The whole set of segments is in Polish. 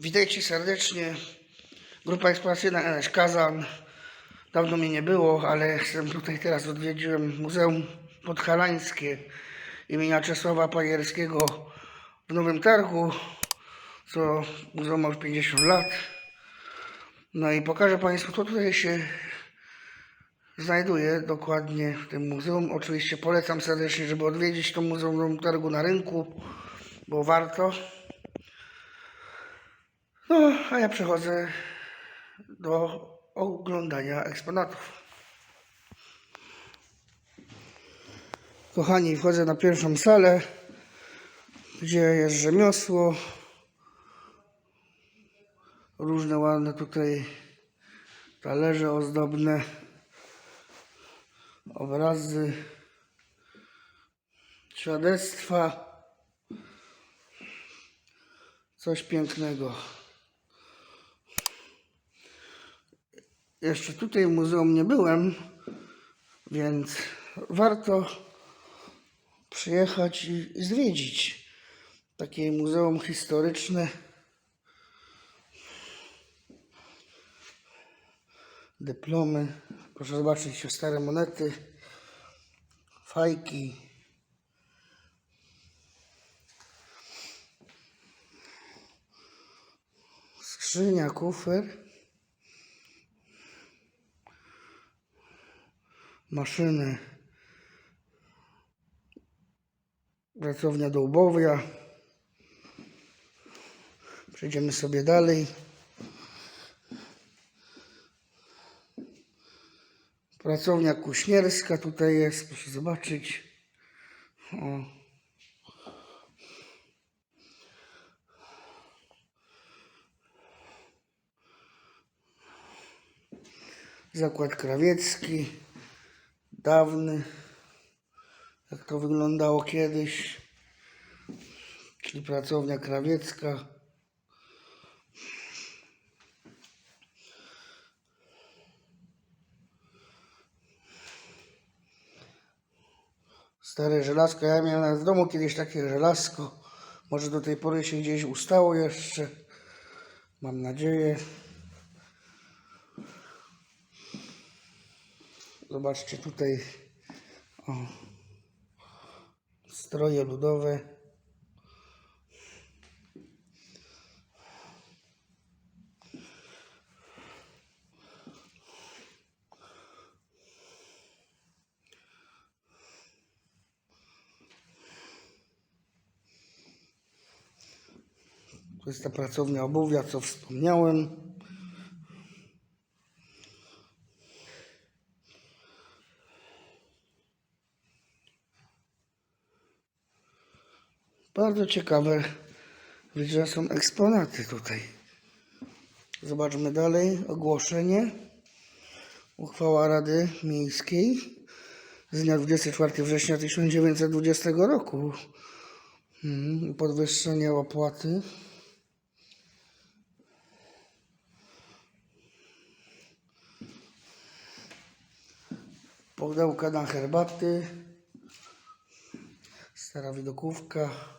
Witajcie serdecznie. Grupa eksploracyjna NS Kazan. Dawno mnie nie było, ale jestem tutaj teraz. Odwiedziłem Muzeum Podhalańskie imienia Czesława Pajerskiego w Nowym Targu, co muzeum ma już 50 lat. No i pokażę Państwu, co tutaj się znajduje dokładnie w tym muzeum. Oczywiście polecam serdecznie, żeby odwiedzić to muzeum Nowym Targu na rynku, bo warto. No, a ja przechodzę do oglądania eksponatów. Kochani, wchodzę na pierwszą salę, gdzie jest rzemiosło. Różne ładne tutaj talerze ozdobne, obrazy, świadectwa. Coś pięknego. Jeszcze tutaj w muzeum nie byłem, więc warto przyjechać i zwiedzić takie muzeum historyczne. Dyplomy. Proszę zobaczyć stare monety, fajki. Skrzynia, kufer. Maszyny, pracownia do ubowia. Przejdziemy sobie dalej. Pracownia kuśnierska tutaj jest, proszę zobaczyć. O. Zakład krawiecki dawny, jak to wyglądało kiedyś, czyli pracownia krawiecka. Stare żelazko, ja miałem w domu kiedyś takie żelazko, może do tej pory się gdzieś ustało jeszcze, mam nadzieję. Zobaczcie tutaj o, stroje ludowe. To jest ta pracownia obuwia, co wspomniałem. Bardzo ciekawe, że są eksponaty tutaj. Zobaczmy dalej. Ogłoszenie. Uchwała Rady Miejskiej z dnia 24 września 1920 roku. Hmm, podwyższenie opłaty. Pudełka na herbaty. Stara widokówka.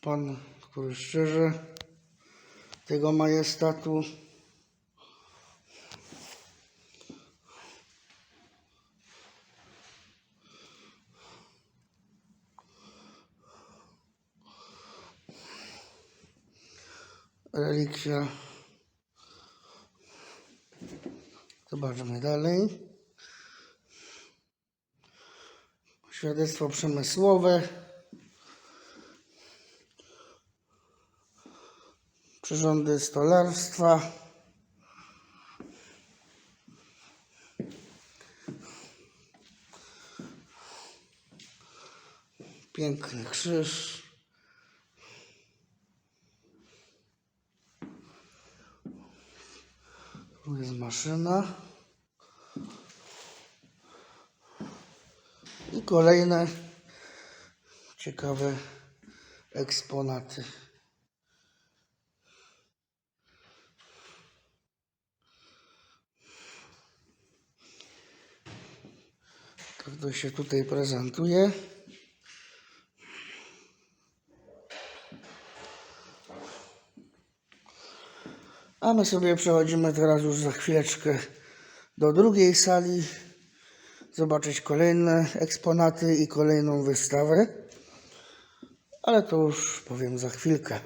Pan, który szczerze tego majestatu relikwia Zobaczmy dalej. Świadectwo przemysłowe. Przyrządy stolarstwa. Piękny krzyż. Tu jest maszyna. Kolejne ciekawe eksponaty. Tak to się tutaj prezentuje. A my sobie przechodzimy teraz już za chwileczkę do drugiej sali. Zobaczyć kolejne eksponaty i kolejną wystawę. Ale to już powiem za chwilkę.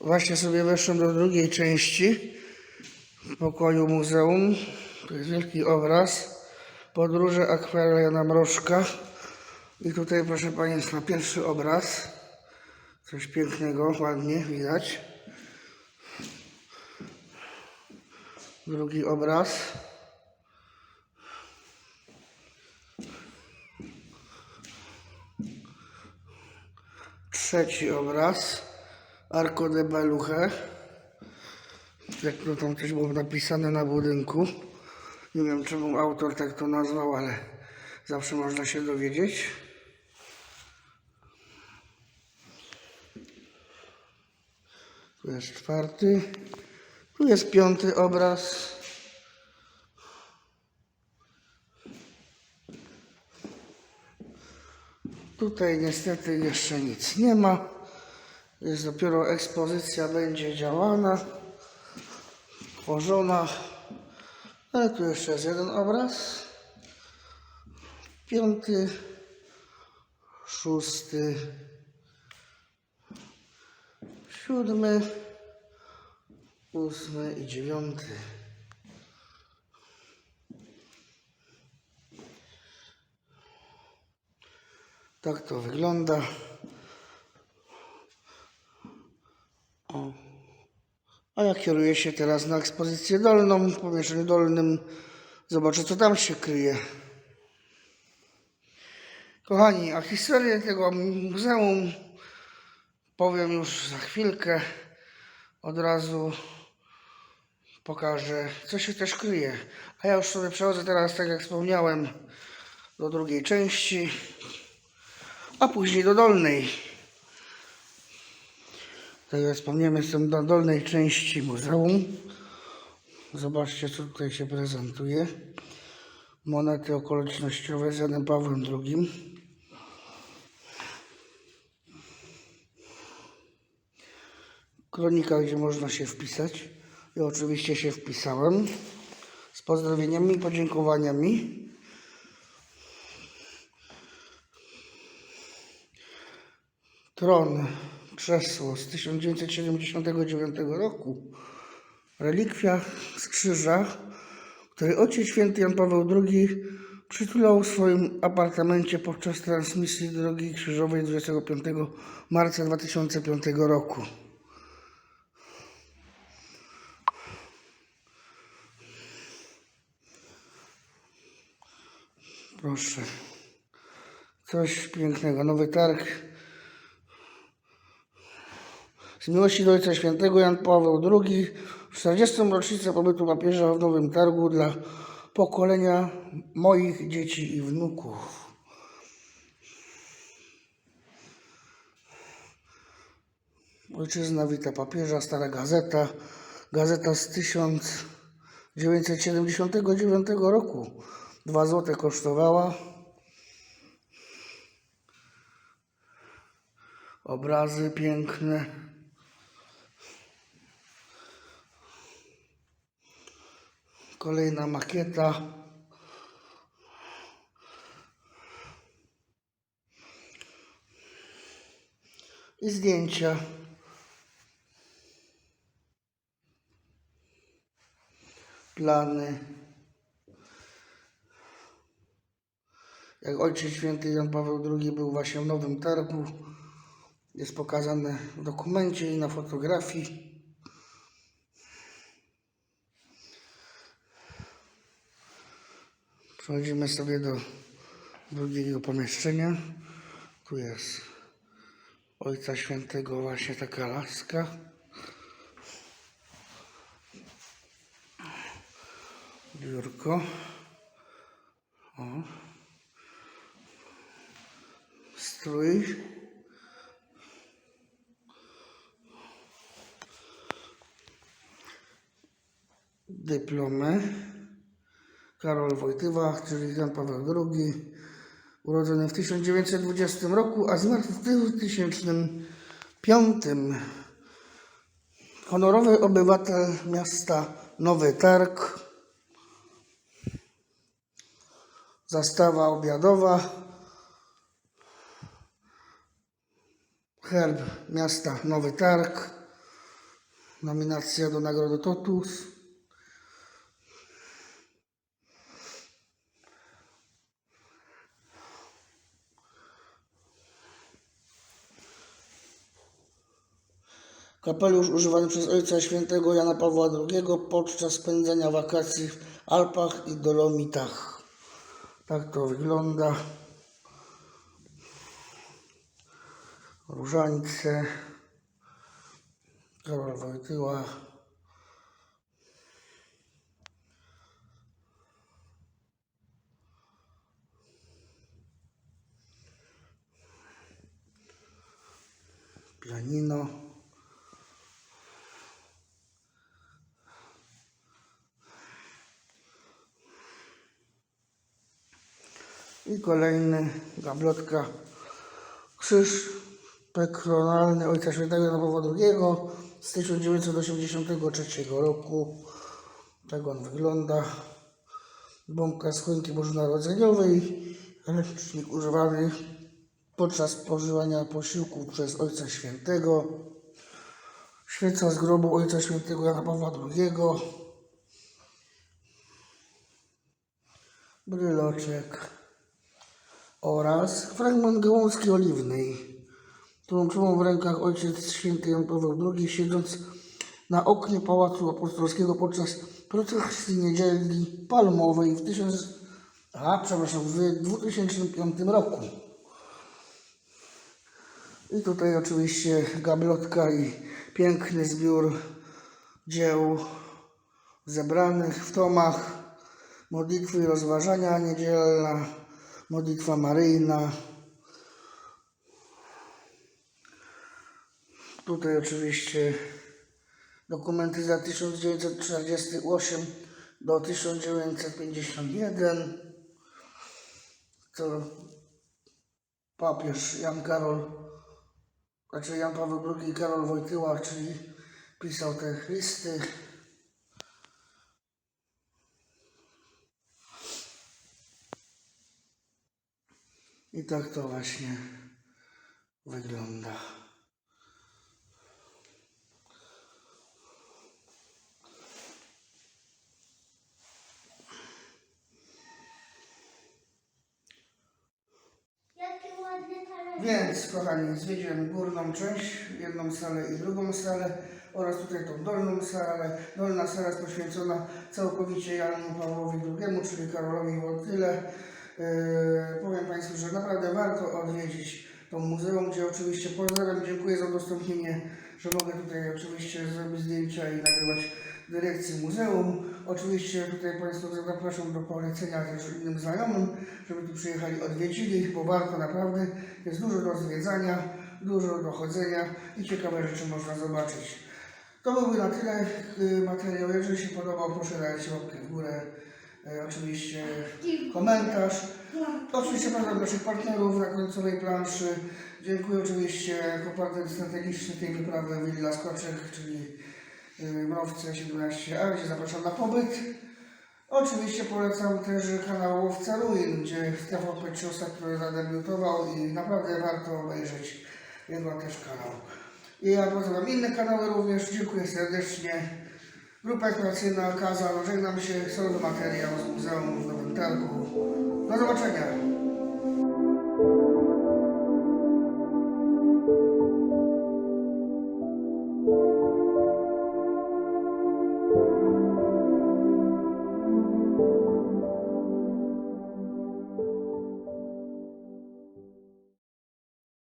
Właśnie sobie weszłem do drugiej części pokoju muzeum. To jest wielki obraz. Podróże akwarela Jana Mrożka. I tutaj proszę Państwa pierwszy obraz. Coś pięknego, ładnie widać. Drugi obraz. Trzeci obraz. Arco de Beluche. Jak to tam coś było napisane na budynku. Nie wiem czemu autor tak to nazwał, ale zawsze można się dowiedzieć. Tu jest czwarty. Tu jest piąty obraz. Tutaj niestety jeszcze nic nie ma. Jest dopiero ekspozycja będzie działana, tworzona. Ale tu jeszcze jest jeden obraz. Piąty, szósty, siódmy, ósmy i dziewiąty. Tak to wygląda. O. A ja kieruję się teraz na ekspozycję dolną, w pomieszczeniu dolnym. Zobaczę, co tam się kryje. Kochani, a historię tego muzeum powiem już za chwilkę. Od razu pokażę, co się też kryje. A ja już sobie przechodzę teraz, tak jak wspomniałem, do drugiej części, a później do dolnej. Jak wspomniałem, jestem na dolnej części muzeum. Zobaczcie, co tutaj się prezentuje. Monety okolicznościowe z Janem Pawłem II. Kronika, gdzie można się wpisać. I oczywiście się wpisałem. Z pozdrowieniami i podziękowaniami. Tron, krzesło z 1979 roku. Relikwia z krzyża, której ojciec święty Jan Paweł II przytulał w swoim apartamencie podczas transmisji Drogi Krzyżowej 25 marca 2005 roku. Proszę. Coś pięknego. Nowy targ. Z miłości do Ojca Świętego Jan Paweł II w 40. rocznicę pobytu papieża w Nowym Targu dla pokolenia moich dzieci i wnuków. Ojczyzna wita papieża, stara gazeta. Gazeta z 1979 roku. Dwa złote kosztowała. Obrazy piękne. Kolejna makieta. I zdjęcia. Plany. Jak Ojciec Święty Jan Paweł II był właśnie w Nowym Targu. Jest pokazane w dokumencie i na fotografii. Przechodzimy sobie do drugiego pomieszczenia. Tu jest Ojca Świętego właśnie taka laska. Biurko. O. Strój. Dyplomy. Karol Wojtyła, czyli Jan Paweł II, urodzony w 1920 roku, a zmarł w 2005. Honorowy obywatel miasta Nowy Targ, zastawa obiadowa, herb miasta Nowy Targ, nominacja do nagrody Totus. Kapelusz używany przez Ojca Świętego Jana Pawła II podczas spędzania wakacji w Alpach i Dolomitach. Tak to wygląda. Różańce. Karol Wojtyła. I kolejny gablotka krzyż pekronalny Ojca Świętego Jana Pawła II z 1983 roku. Tak on wygląda. Bombka z choinki bożonarodzeniowej. Ręcznik używany podczas spożywania posiłków przez Ojca Świętego. Świeca z grobu Ojca Świętego Jana Pawła II. Bryloczek oraz fragment gałązki oliwnej, którą trzymał w rękach ojciec święty Jan Paweł II, siedząc na oknie Pałacu Apostolskiego podczas procesji niedzieli palmowej w, tysiąc, a, przepraszam, w 2005 roku. I tutaj oczywiście gablotka i piękny zbiór dzieł zebranych w tomach modlitwy i rozważania niedzielna, modlitwa maryjna. Tutaj oczywiście dokumenty za 1948 do 1951. To papież Jan Karol, znaczy Jan Paweł II i Karol Wojtyła, czyli pisał te listy. I tak to właśnie wygląda. Więc, kochani, zwiedziłem górną część, jedną salę i drugą salę oraz tutaj tą dolną salę. Dolna sala jest poświęcona całkowicie Janu Pawłowi II, czyli Karolowi Wojtyle. Yy, powiem Państwu, że naprawdę warto odwiedzić to muzeum, gdzie oczywiście pozdrawiam, dziękuję za udostępnienie, że mogę tutaj oczywiście zrobić zdjęcia i nagrywać dyrekcji muzeum. Oczywiście tutaj Państwa zapraszam do polecenia też innym znajomym, żeby tu przyjechali, odwiedzili, bo warto naprawdę. Jest dużo do zwiedzania, dużo do chodzenia i ciekawe rzeczy można zobaczyć. To byłby na tyle y, materiał. Jeżeli się podobał, proszę dać łapkę w górę. Y, Oczywiście komentarz. Oczywiście pozdrawiam naszych partnerów na końcowej planszy. Dziękuję oczywiście jako partner strategiczny tej wyprawy Willa Skoczek, czyli y, Mrowce 17A, gdzie zapraszam na pobyt. Oczywiście polecam też kanał Łowca Ruin, gdzie Stefan Peciosa, który zadebiutował i naprawdę warto obejrzeć jego też kanał. I ja pozdrawiam inne kanały również, dziękuję serdecznie. Grupa eksploracyjna Kaza, żegnam się, solowy materiał z Muzeum w Nowym Targu. Do zobaczenia.